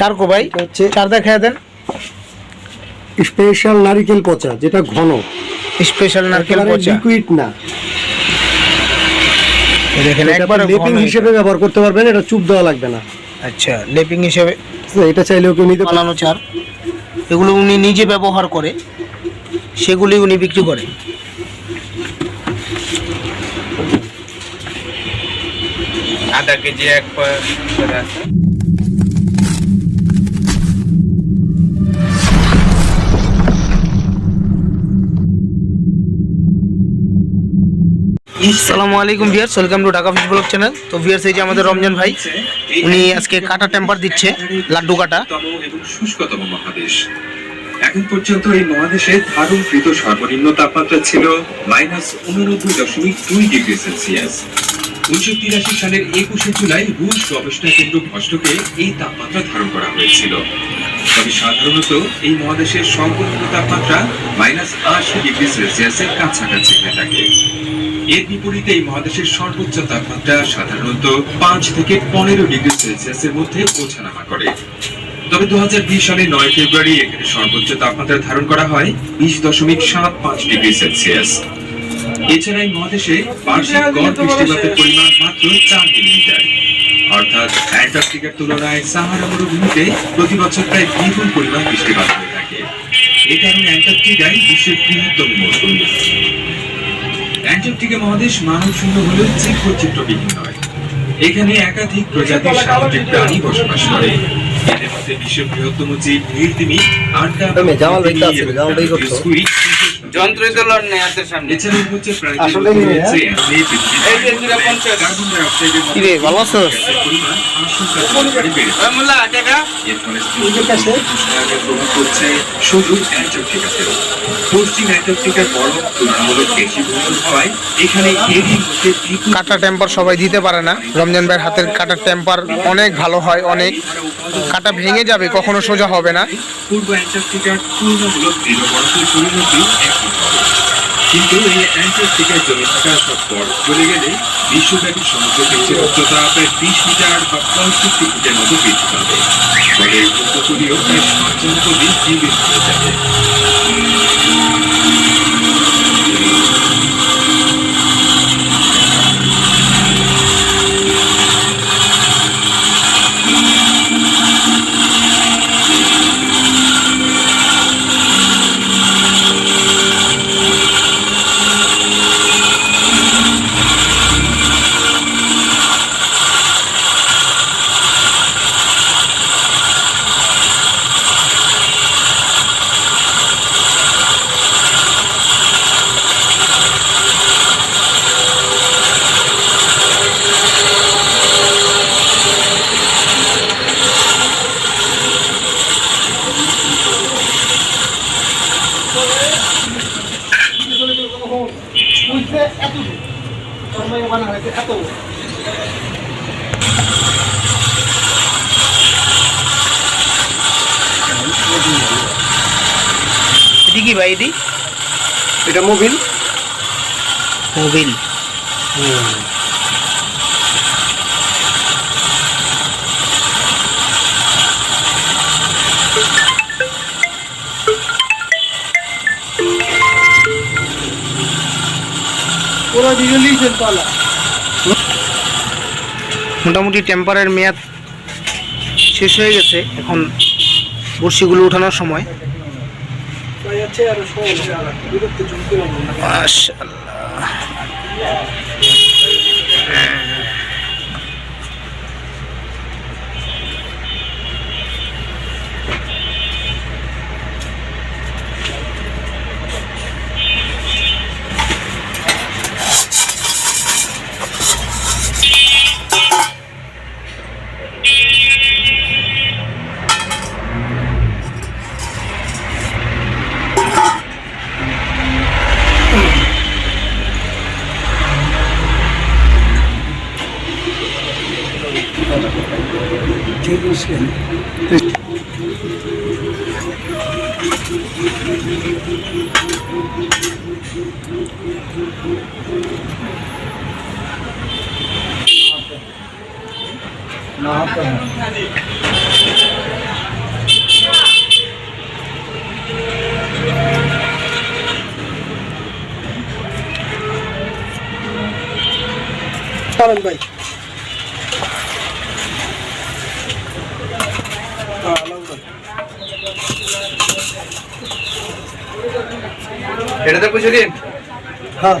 চার কো ভাই হচ্ছে চার দেখা দেন। স্পেশাল নারিকেল পচা যেটা ঘন। স্পেশাল নারকেল পচা। লিকুইড না। দেখেন এটা একবার লেপিং হিসেবে ব্যবহার করতে পারবেন এটা চুপ দেওয়া লাগবে না। আচ্ছা লেপিং হিসেবে এটা চাইলেও কেউ নিতে বানানো চার। এগুলো উনি নিজে ব্যবহার করে সেগুলি উনি বিক্রি করে আধা কেজি এক আসসালামু আলাইকুম viewers welcome to Dhaka fish blog channel তো ভিয়ার্স এই যে আমাদের রমজান ভাই, উনি আজকে কাটা টেম্পার দিচ্ছে, লাড্ডু কাটা। শুষ্কতম মহাদেশ। এখন পর্যন্ত এই মহাদেশে ধারণকৃত সর্বনিম্ন তাপমাত্রা ছিল মাইনাস উননব্বই দশমিক দুই ডিগ্রি সেলসিয়াস উনিশশো তিরাশি সালের একুশে জুলাই রুশ গবেষণা কেন্দ্র ভষ্টকে এই তাপমাত্রা ধারণ করা হয়েছিল। তবে সাধারণত এই মহাদেশের সর্বনিম্ন তাপমাত্রা মাইনাস আশি ডিগ্রি সেলসিয়াসের কাছাকাছি হয়ে থাকে। এর বিপরীতে এই মহাদেশের সর্বোচ্চ তাপমাত্রা সাধারণত পাঁচ থেকে পনেরো ডিগ্রি সেলসিয়াসের মধ্যে ওঠানামা করে। তবে দু সালে নয় ফেব্রুয়ারি এখানে সর্বোচ্চ তাপমাত্রা ধারণ করা হয় বিশ দশমিক সাত পাঁচ ডিগ্রি সেলসিয়াস। এছাড়া এই মহাদেশে বার্ষিক গড় বৃষ্টিপাতের পরিমাণ মাত্র চার মিলিমিটার। অর্থাৎ অ্যান্টার্কটিকার তুলনায় সাহারা মরুভূমিতে প্রতি বছর প্রায় দ্বিগুণ পরিমাণ বৃষ্টিপাত হয়ে থাকে। এ কারণে অ্যান্টার্কটিকাই বিশ্বের বৃহত্তম মরুভূমি। অ্যান্টার্কটিকা মহাদেশ মানব শূন্য হলেও চিত্রবিহীন নয়। এখানে একাধিক প্রজাতির সামুদ্রিক প্রাণী বসবাস করে। এদের মধ্যে বিশ্বের বৃহত্তম জীব নীলতিমি আন্টা যন্ত্রই তো লড় নেই হাতের সামনে। এছাড়াও হচ্ছে প্রাণীদের আসলেই মধ্যে হ্যাঁ? এই যে ভালো মোল্লা টাকা। পশ্চিম অ্যান্টার্কটিকার বরফ তুলনামূলক বেশি হওয়ায় এখানে এরই মধ্যে কাটা টেম্পার সবাই দিতে পারে না। রমজান ভাইয়ের হাতের কাটার টেম্পার অনেক ভালো হয় অনেক। কাটা ভেঙে যাবে কখনো সোজা হবে না। পূর্ব অ্যান্টার্কটিকার তুলনামূলক দৃঢ় বরফের পরিণতি কিন্তু এই অ্যান্টার্কটিকায় জমে থাকা সব বরফ গলে গেলে বিশ্বব্যাপী সমুদ্র পৃষ্ঠের উচ্চতা প্রায় বিশ মিটার বা পঁয়ষট্টি ফুটের মতো বৃদ্ধি পাবে। ফলে উপকূলীয় প্রায় সাত জনপদই জীবিত হয়ে যাবে। কি ভাই এটি? এটা মোবিল মোবিল মোটামুটি টেম্পারের মেয়াদ শেষ হয়ে গেছে। এখন বড়শিগুলো ওঠানোর সময়। মাশাআল্লাহ। না পারেন ভাই। এটাতে পুজো দিন হ্যাঁ।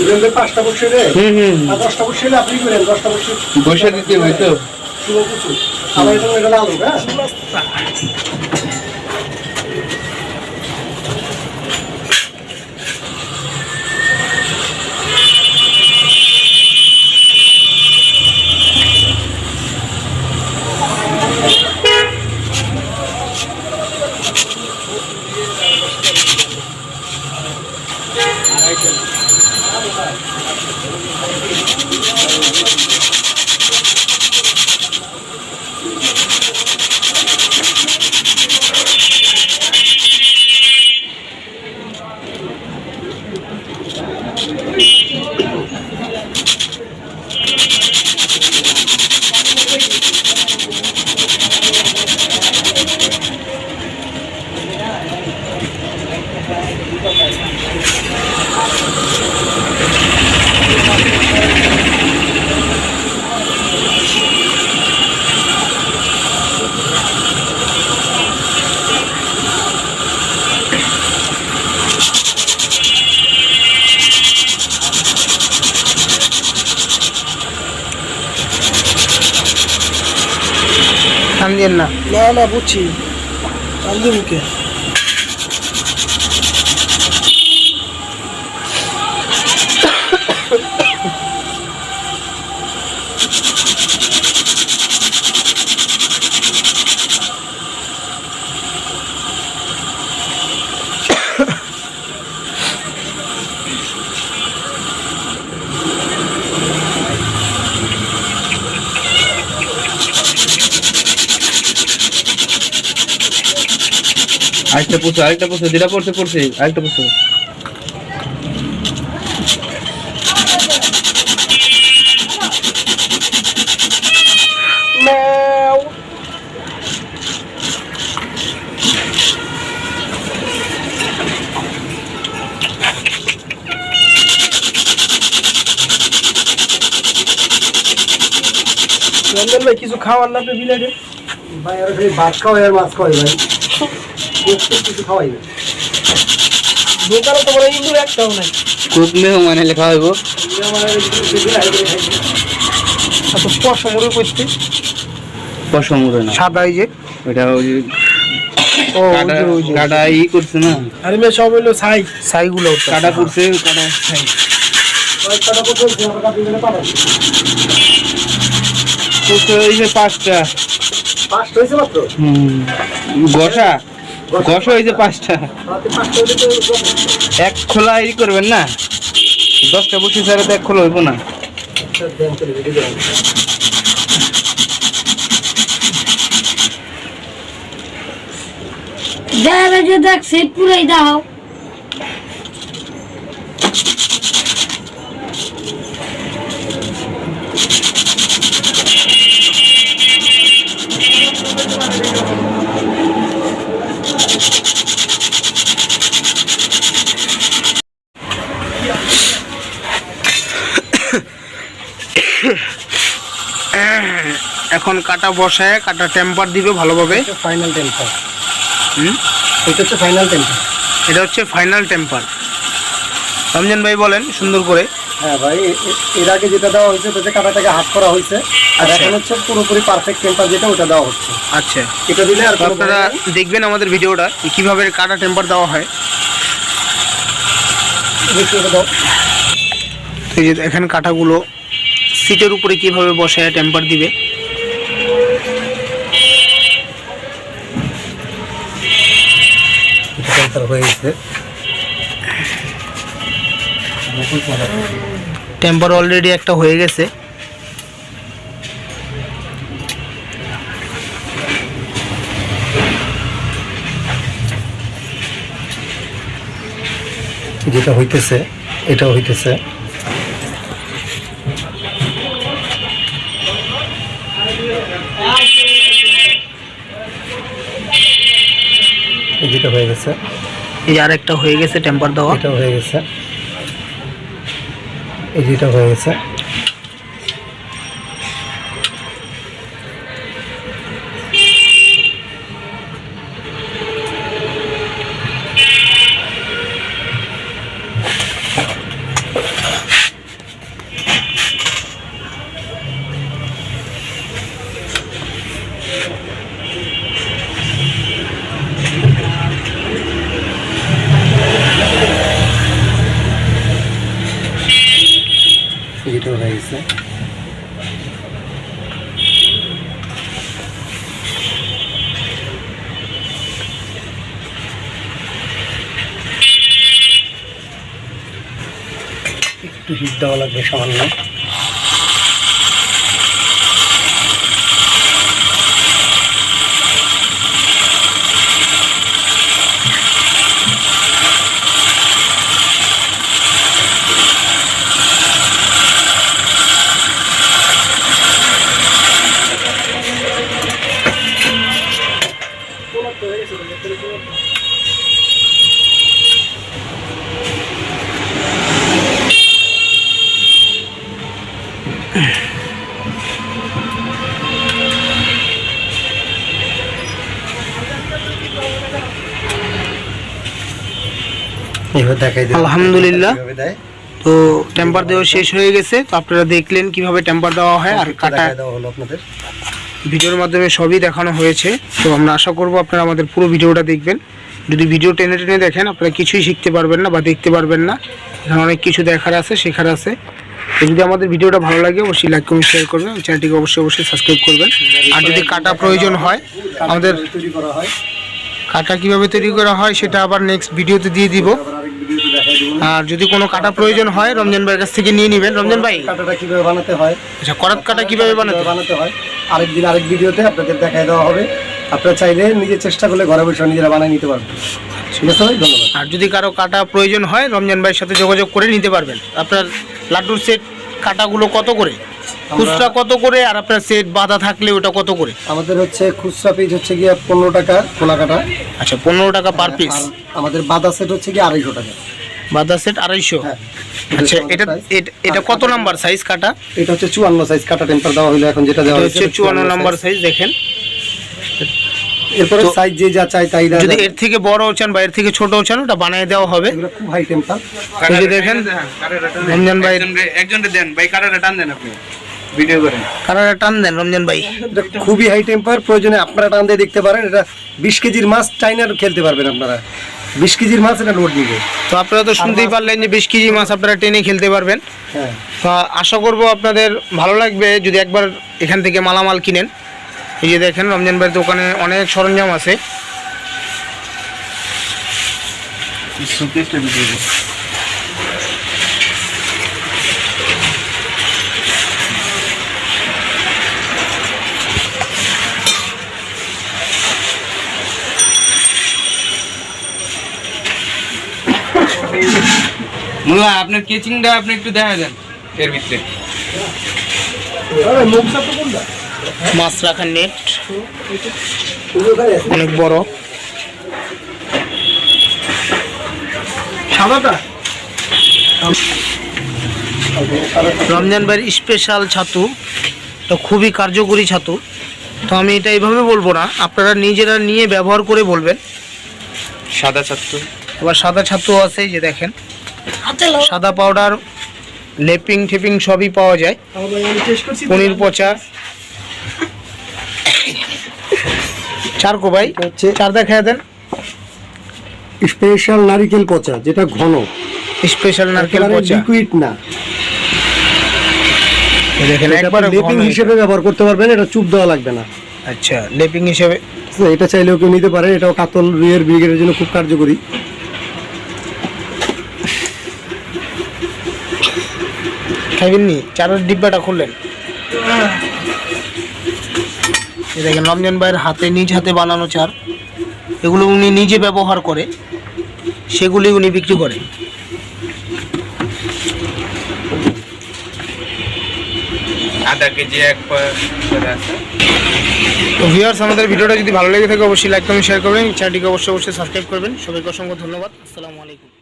এখানে পাঁচটা বসে রে দশটা বসে আপনি করেন দশটা বসে বসে দিতে হবে তো। কিছু আমার এটা এটা আলু হ্যাঁ? টান না। না না বুঝছি। কান্দি মুখে আরেকটা পুষো আরেকটা পুষো যেটা পড়ছে পড়ছে আরেকটা ভাই কিছু খাওয়ার লাগবে বিলাইটে ভাই আর খালি ভাত খাওয়াই আর মাছ খাওয়াই ভাই। কিছু খাওয়াই না দোকানে তো বলে ইন্দুর একটাও নাই কুক মেহমান এলে খাওয়াইবো এত স্পর্শ করতে পশমুড়ে না সাদা এই যে ওটা ওই ও কাটা ই করছে না আরে সব হইল ছাই সাইগুলো কাটা করছে কাটা যে পাঁচটা। পাঁচটা হয়েছে মাত্র? হুম। গসা গসা হয়েছে পাঁচটা। এক খোলা ই করবেন না? দশটা বসে স্যারে তো এক খোলা হইব না। দেখ সেট পুরাই দাও। এখন কাটা বসায় কাটা টেম্পার দিবে ভালোভাবে। ফাইনাল টেম্পার হুম? এটা হচ্ছে ফাইনাল টেম্পার এটা হচ্ছে ফাইনাল টেম্পার রমজান ভাই বলেন সুন্দর করে। হ্যাঁ ভাই এর আগে যেটা দেওয়া হয়েছে তাতে কাটাটাকে হাফ করা হয়েছে। আর এখন হচ্ছে পুরোপুরি পারফেক্ট টেম্পার যেটা ওটা দেওয়া হচ্ছে। আচ্ছা। এটা দিলে আর আপনারা দেখবেন আমাদের ভিডিওটা কীভাবে কাটা টেম্পার দেওয়া হয়। এই যে এখানে কাটাগুলো সিটের উপরে কীভাবে বসায় টেম্পার দিবে। টেম্পার হয়ে গেছে। টেম্পার অলরেডি একটা হয়ে গেছে। যেটা হইতেছে এটাও হইতেছে। যেটা হয়ে গেছে। এই যে আরেকটা হয়ে গেছে টেম্পার দেওয়া এটাও হয়ে গেছে এই যেটা হয়ে গেছে লাগবে সামান্য। আলহামদুলিল্লাহ। তো টেম্পার দেওয়া শেষ হয়ে গেছে তো আপনারা দেখলেন কীভাবে টেম্পার দেওয়া হয় আর কাটা আপনাদের। ভিডিওর মাধ্যমে সবই দেখানো হয়েছে। তো আমরা আশা করব আপনারা আমাদের পুরো ভিডিওটা দেখবেন। যদি ভিডিও টেনে টেনে দেখেন আপনারা কিছুই শিখতে পারবেন না বা দেখতে পারবেন না। এখানে অনেক কিছু দেখার আছে শেখার আছে। তো যদি আমাদের ভিডিওটা ভালো লাগে অবশ্যই লাইক কমেন্ট শেয়ার করবেন। চ্যানেলটিকে অবশ্যই অবশ্যই সাবস্ক্রাইব করবেন। আর যদি কাটা প্রয়োজন হয় আমাদের কাটা কীভাবে তৈরি করা হয়? সেটা আবার নেক্সট ভিডিওতে দিয়ে দিব। আর যদি কোনো কাটা প্রয়োজন হয় রমজান ভাইয়ের কাছ থেকে নিয়ে নেবেন। রমজান ভাই? কাটাটা কীভাবে বানাতে হয়? আচ্ছা করাত কাটা কীভাবে বানাতে? বানাতে হয়? আরেকদিন আরেক ভিডিওতে আপনাদের দেখায় দেওয়া হবে। আপনারা চাইলে নিজে চেষ্টা করলে ঘরে বসে নিজেরা বানিয়ে নিতে পারবেন। ঠিক আছে ভাই? ধন্যবাদ। আর যদি কারও কাটা প্রয়োজন হয় রমজান ভাইয়ের সাথে যোগাযোগ করে নিতে পারবেন। আপনার লাড্ডুর সেট কাটাগুলো কত করে? খুচরা কত করে? আর আপনার সেট বাঁধা থাকলে ওটা কত করে? আমাদের হচ্ছে খুচরা পিস হচ্ছে গিয়ে পনেরো টাকা খোলা কাটা। আচ্ছা পনেরো টাকা পার পিস আমাদের বাদা সেট হচ্ছে গিয়ে আড়াইশো টাকা। বাঁধা সেট আড়াইশো। হ্যাঁ। আচ্ছা এটা এটা- কত নাম্বার সাইজ কাটা? এটা হচ্ছে চুয়ান্ন সাইজ কাটা টেম্পার দেওয়া হলো এখন যেটা দেওয়া হচ্ছে চুয়ান্ন নাম্বার সাইজ দেখেন। এরপরে সাইজ যে যা চাই তাই যদি এর থেকে বড় চান বা এর থেকে ছোট চান ওটা বানিয়ে দেওয়া হবে। খুব হাই টেম্পার এই যে দেখেন রমজান ভাই। একজনকে দেন ভাই কাটাটা টান দেন আপনি ভিডিও করেন টান দেন রমজান ভাই। খুবই হাই টেম্পার প্রয়োজনে আপনারা টান দিয়ে দেখতে পারেন। এটা বিশ কেজির মাছ চাইনার খেলতে পারবেন আপনারা। বিশ কেজির মাছ এটা লোড নিবে। তো আপনারা তো শুনতেই পারলেন যে বিশ কেজি মাছ আপনারা টেনে খেলতে পারবেন। হ্যাঁ। তো আশা করব আপনাদের ভালো লাগবে যদি একবার এখান থেকে মালামাল কিনেন। এই যে দেখেন রমজান ভাইয়ের দোকানে অনেক সরঞ্জাম আছে। মোল্লা আপনার কেচিংটা আপনি একটু দেখা দেন এর ভিতরে। মাছ রাখার নেট। অনেক বড়। সাদাটা? রমজান ভাইয়ের স্পেশাল ছাতু। এটা খুবই কার্যকরী ছাতু। তো আমি এটা এইভাবে বলব না। আপনারা নিজেরা নিয়ে ব্যবহার করে বলবেন। সাদা ছাত্র আবার সাদা ছাতু আছে যে দেখেন। সাদা পাউডার লেপিং ঠেপিং সবই পাওয়া যায়। পনির পচা। চারকো ভাই চার দেখা দেন। স্পেশাল নারিকেল পচা যেটা ঘন। স্পেশাল নারকেল পচা। লিকুইড না। দেখেন একবার লেপিং হিসেবে ব্যবহার করতে পারবেন এটা চুপ দেওয়া লাগবে না। আচ্ছা লেপিং হিসেবে। এটা চাইলেও কেউ নিতে পারে এটাও কাতল রুয়ের ব্রিগেডের জন্য খুব কার্যকরী। খাইবেন নি চারের ডিব্বাটা খুললেন। দেখেন রমজান ভাইয়ের হাতে নিজ হাতে বানানো চার। এগুলো উনি নিজে ব্যবহার করে সেগুলি উনি বিক্রি করে আধা কেজি এক তো ভিউয়ার্স আমাদের ভিডিওটা যদি ভালো লেগে থাকে অবশ্যই লাইক কমেন্ট শেয়ার করবেন। চ্যানেলটিকে অবশ্যই অবশ্যই সাবস্ক্রাইব করবেন। সবাইকে অসংখ্য ধন্যবাদ। আসসালামু আলাইকুম।